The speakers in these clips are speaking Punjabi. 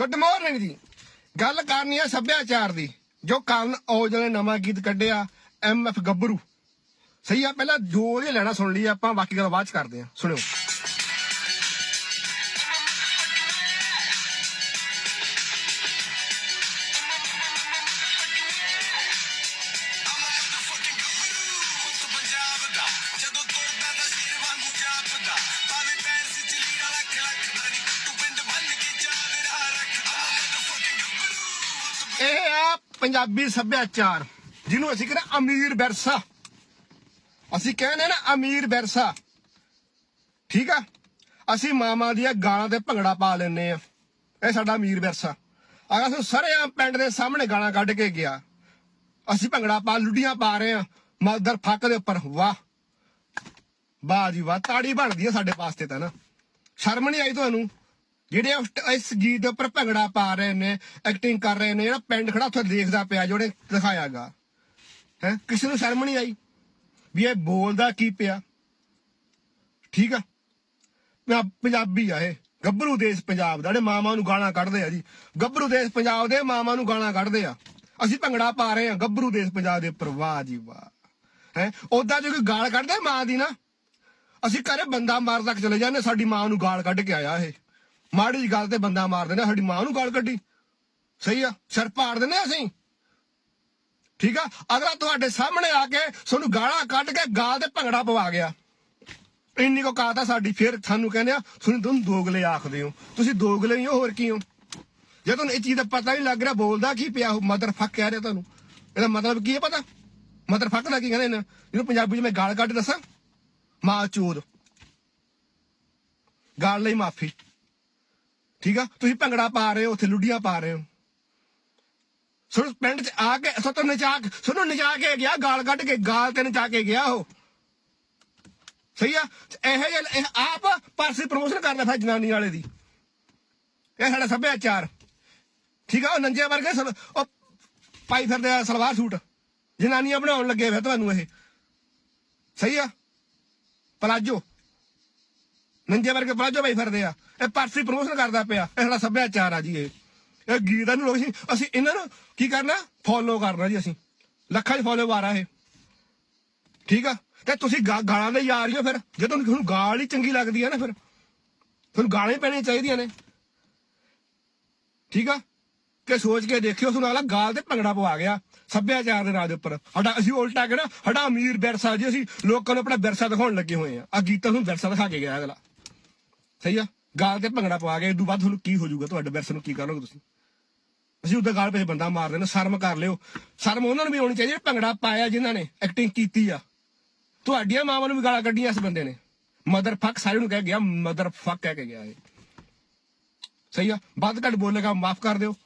ਗੁੱਡ ਮਾਰਨਿੰਗ ਜੀ। ਗੱਲ ਕਰਨੀ ਹੈ ਸੱਭਿਆਚਾਰ ਦੀ। ਜੋ ਕਰਨ ਔਜਲੇ ਨੇ ਨਵਾਂ ਗੀਤ ਕੱਢਿਆ ਐਮ ਐਫ ਗੱਭਰੂ। ਸਹੀ ਆ, ਪਹਿਲਾਂ ਜੋ ਉਹਦੇ ਲੈਣਾ ਸੁਣ ਲਈ ਆਪਾਂ ਬਾਕੀ ਗੱਲ ਬਾਅਦ ਚ ਕਰਦੇ ਆ। ਸੁਣਿਓ। ਇਹ ਆ ਪੰਜਾਬੀ ਸੱਭਿਆਚਾਰ, ਜਿਹਨੂੰ ਅਸੀਂ ਕਹਿੰਦੇ ਅਮੀਰ ਵਿਰਸਾ। ਅਸੀਂ ਕਹਿੰਦੇ ਨਾ ਅਮੀਰ ਵਿਰਸਾ। ਠੀਕ ਆ? ਅਸੀਂ ਮਾਮਾ ਦੀਆਂ ਗਾਲਾਂ ਤੇ ਭੰਗੜਾ ਪਾ ਲੈਨੇ ਆ। ਇਹ ਸਾਡਾ ਅਮੀਰ ਵਿਰਸਾ। ਅਗਰ ਅਸੀਂ ਸਾਰੇ ਪਿੰਡ ਦੇ ਸਾਹਮਣੇ ਗਾਲਾਂ ਕੱਢ ਕੇ ਗਿਆ, ਅਸੀਂ ਭੰਗੜਾ ਪਾ, ਲੁੱਡੀਆਂ ਪਾ ਰਹੇ ਆ ਮਦਰ ਫੱਕ ਦੇ ਉੱਪਰ, ਵਾਹ! ਵਾਹ ਜੀ ਵਾਹ, ਤਾੜੀ ਬਣਦੀ ਆ ਸਾਡੇ ਵਾਸਤੇ ਤਾਂ ਨਾ। ਸ਼ਰਮ ਨਹੀਂ ਆਈ ਤੁਹਾਨੂੰ? ਜਿਹੜੇ ਉਸ- ਇਸ ਗੀਤ ਦੇ ਉੱਪਰ ਭੰਗੜਾ ਪਾ ਰਹੇ ਨੇ ਐਕਟਿੰਗ ਕਰ ਰਹੇ ਨੇ, ਜਿਹੜਾ ਪਿੰਡ ਖੜਾ ਉੱਥੇ ਦੇਖਦਾ ਪਿਆ, ਜਿਹੜੇ ਦਿਖਾਇਆਗਾ। ਹੈ? ਕਿਸੇ ਨੂੰ ਸ਼ਰਮ ਨਹੀਂ ਆਈ ਵੀ ਇਹ ਬੋਲਦਾ ਕੀ ਪਿਆ? ਠੀਕ ਆ? ਪੰਜਾ- ਪੰਜਾਬੀ ਆ ਇਹ। ਗੱਭਰੂ ਦੇਸ਼ ਪੰਜਾਬ ਦਾ, ਜਿਹੜੇ ਮਾਮਾ ਨੂੰ ਗਾਲਾਂ ਕੱਢਦੇ ਆ ਜੀ। ਗੱਭਰੂ ਦੇਸ਼ ਪੰਜਾਬ ਦੇ ਮਾਮਾ ਨੂੰ ਗਾਲਾਂ ਕੱਢਦੇ ਆ। ਅਸੀਂ ਭੰਗੜਾ ਪਾ ਰਹੇ ਆ, ਗੱਭਰੂ ਦੇਸ਼ ਪੰਜਾਬ ਦੇ ਉੱਪਰ। ਵਾਹ ਜੀ ਵਾਹ। ਹੈ? ਉਦਾਂ ਜੇ ਕੋਈ ਗਾਲ ਕੱਢਦਾ ਮਾਂ ਦੀ ਨਾ, ਅਸੀਂ ਘਰੇ ਬੰਦਾ ਮਾਰ ਤੱਕ ਚਲੇ ਜਾਂਦੇ, ਸਾਡੀ ਮਾਂ ਨੂੰ ਗਾਲ ਕੱਢ ਕੇ ਆਇਆ ਇਹ। ਮਾੜੀ ਜਿਹੀ ਗੱਲ ਤੇ ਬੰਦਾ ਮਾਰ ਦਿੰਦਾ, ਸਾਡੀ ਮਾਂ ਨੂੰ ਗਾਲ ਕੱਢੀ। ਸਹੀ ਆ, ਸਿਰ ਪਾੜ ਦਿੰਦੇ ਆ ਅਸੀਂ। ਠੀਕ ਆ, ਅਗਲਾ ਤੁਹਾਡੇ ਸਾਹਮਣੇ ਆ ਕੇ ਤੁਹਾਨੂੰ ਗਾਲਾਂ ਕੱਢ ਕੇ ਗਾਲ ਤੇ ਭੰਗੜਾ ਪਵਾ ਗਿਆ। ਇੰਨੀ ਕੋ ਕਾਤਾ ਸਾਡੀ, ਫਿਰ ਸਾਨੂੰ ਕਹਿੰਦੇ ਆ, ਤੁਸੀਂ ਤੁਹਾਨੂੰ ਦੋਗਲੇ ਆਖਦੇ ਹੋ। ਤੁਸੀਂ ਦੋਗਲੇ ਹੀ ਹੋ, ਹੋਰ ਕੀ ਹੋ? ਜੇ ਤੁਹਾਨੂੰ ਇਹ ਚੀਜ਼ ਦਾ ਪਤਾ ਨਹੀਂ ਲੱਗ ਰਿਹਾ, ਬੋਲਦਾ ਕੀ ਪਿਆ ਮਦਰ ਫੱਕ ਕਹਿ ਰਿਹਾ ਤੁਹਾਨੂੰ। ਇਹਦਾ ਮਤਲਬ ਕੀ ਹੈ ਪਤਾ? ਮਦਰ ਫੱਕ ਦਾ ਕੀ ਕਹਿੰਦੇ ਨੇ? ਇਹਨੂੰ ਪੰਜਾਬੀ ਚ ਮੈਂ ਗਾਲ ਕੱਢ ਦੱਸਾਂ? ਮਾਂ ਚੋਦ ਗਾਲ ਲਈ ਮਾਫੀ। ਠੀਕ ਆ? ਤੁਸੀਂ ਭੰਗੜਾ ਪਾ ਰਹੇ ਹੋ, ਉੱਥੇ ਲੁੱਡੀਆਂ ਪਾ ਰਹੇ ਹੋ। ਸੁਣ, ਪਿੰਡ ਚ ਆ ਕੇ ਸਤੋਂ ਨਚਾ ਕੇ, ਸੁਣੋ, ਨਚਾ ਕੇ ਗਿਆ, ਗਾਲ ਕੱਢ ਕੇ, ਗਾਲ ਤੇ ਨਚਾ ਕੇ ਗਿਆ ਉਹ। ਸਹੀ ਆ? ਇਹ ਜਿਹੇ ਇਹ ਆਪ ਪਾਸੇ ਪ੍ਰਮੋਸ਼ਨ ਕਰਦਾ ਫਿਰ ਜਨਾਨੀ ਵਾਲੇ ਦੀ। ਇਹ ਸਾਡਾ ਸੱਭਿਆਚਾਰ। ਠੀਕ ਆ? ਉਹ ਨੰਜੇ ਵਰਗੇ ਸਲ- ਉਹ ਪਾਈ ਫਿਰਦੇ ਆ ਸਲਵਾਰ ਸੂਟ। ਜਨਾਨੀਆਂ ਬਣਾਉਣ ਲੱਗੇ ਫਿਰ ਤੁਹਾਨੂੰ ਇਹ। ਸਹੀ ਆ? ਪਲਾਜੋ। ਨੰਜੇ ਵਰਗੇ ਪਲਾਜੋ ਪਾਈ ਫਿਰਦੇ ਆ। ਇਹ ਪਾਰਸੀ ਪ੍ਰਮੋਸ਼ਨ ਕਰਦਾ ਪਿਆ। ਇਹ ਸਾਡਾ ਸੱਭਿਆਚਾਰ ਆ ਜੀ ਇਹ। ਇਹ ਗੀਤਾਂ ਨੂੰ ਲੋਕ ਅਸੀਂ ਅਸੀਂ ਇਹਨਾਂ ਨੂੰ ਕੀ ਕਰਨਾ? ਫੋਲੋ ਕਰਨਾ ਜੀ ਅਸੀਂ। ਲੱਖਾਂ ਚ ਫੋਲੋ ਆ ਇਹ। ਠੀਕ ਆ? ਤੇ ਤੁਸੀਂ ਗਾ- ਗਾਲਾਂ ਦੇ ਯਾਰ ਹੀ ਹੋ ਫਿਰ। ਜੇ ਤੁਹਾਨੂੰ ਤੁਹਾਨੂੰ ਗਾਲ ਹੀ ਚੰਗੀ ਲੱਗਦੀ ਆ ਨਾ ਫਿਰ। ਤੁਹਾਨੂੰ ਗਾਲਾਂ ਹੀ ਪੈਣੀਆਂ ਚਾਹੀਦੀਆਂ ਨੇ। ਠੀਕ ਆ? ਕਿ ਸੋਚ ਕੇ ਦੇਖਿਓ, ਤੁਹਾਨੂੰ ਅਗਲਾ ਗਾਲ ਤੇ ਭੰਗੜਾ ਪਵਾ ਗਿਆ। ਸੱਭਿਆਚਾਰ ਦੇ ਨਾਂ ਦੇ ਉੱਪਰ। ਸਾਡਾ ਅਸੀਂ ਉਲਟਾ ਕੇ ਨਾ ਸਾਡਾ ਅਮੀਰ ਵਿਰਸਾ ਜੀ, ਅਸੀਂ ਲੋਕਾਂ ਨੂੰ ਆਪਣਾ ਵਿਰਸਾ ਦਿਖਾਉਣ ਲੱਗੇ ਹੋਏ ਆ। ਆ ਗੀਤਾਂ ਨੂੰ ਵਿਰਸਾ ਦਿਖਾ ਕੇ ਗਿਆ ਅਗਲਾ। ਸਹੀ ਆ? ਗਾਲ ਤੇ ਭੰਗੜਾ ਪਵਾ ਕੇ ਇਦੋਂ ਬਾਅਦ ਤੁਹਾਨੂੰ ਕੀ ਹੋ ਜਾਊਗਾ ਤੁਹਾਡੇ ਵਿਰਸੇ ਨੂੰ ਕੀ ਕਰੋਗੇ ਤੁਸੀਂ? ਅਸੀਂ ਉਹਦਾ ਗਾਲ ਪੇ ਬੰਦਾ ਮਾਰ ਦੇਣਾ ਸ਼ਰਮ ਕਰ ਲਿਓ। ਸ਼ਰਮ ਉਹਨਾਂ ਨੂੰ ਵੀ ਆਉਣੀ ਚਾਹੀਦੀ ਹੈ ਭੰਗੜਾ ਪਾਇਆ ਜਿਨ੍ਹਾਂ ਨੇ ਐਕਟਿੰਗ ਕੀਤੀ ਆ। ਤੁਹਾਡੀਆਂ ਮਾਵਾਂ ਨੂੰ ਵੀ ਗਾਲਾਂ ਕੱਢੀਆਂ ਇਸ ਬੰਦੇ ਨੇ। ਮਦਰ ਫੱਕ ਸਾਰੇ ਨੂੰ ਕਹਿ ਗਿਆ ਮਦਰ ਫੱਕ ਕਹਿ ਕੇ ਗਿਆ ਇਹ। ਸਹੀ ਆ? ਵੱਧ ਘੱਟ ਬੋਲੇਗਾ, ਮਾਫ ਕਰ ਦਿਓ।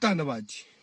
ਧੰਨਵਾਦ ਜੀ।